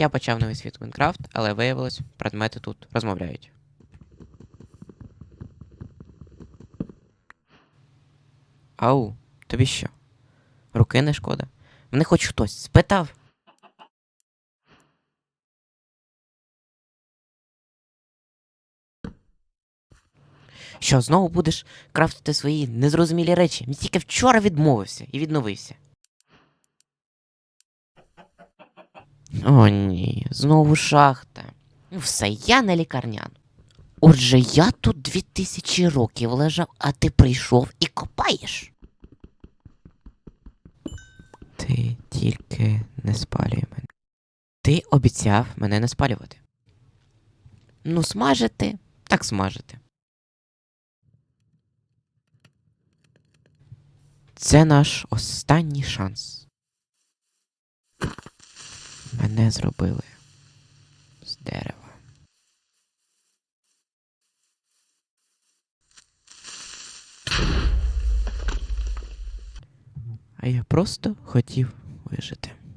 Я почав новий світ Майнкрафт, але виявилось, предмети тут розмовляють. Ау, тобі що? Руки не шкода? Мене хоч хтось спитав. Що, знову будеш крафтити свої незрозумілі речі? Він тільки вчора відмовився і відновився. О, ні, знову шахта. Ну все, я на лікарняну. Отже, я тут дві тисячі років лежав, а ти прийшов і копаєш. Ти тільки не спалюй мене. Ти обіцяв мене не спалювати. Ну, смажити, так смажити. Це наш останній шанс. Мене зробили з дерева. А я просто хотів вижити.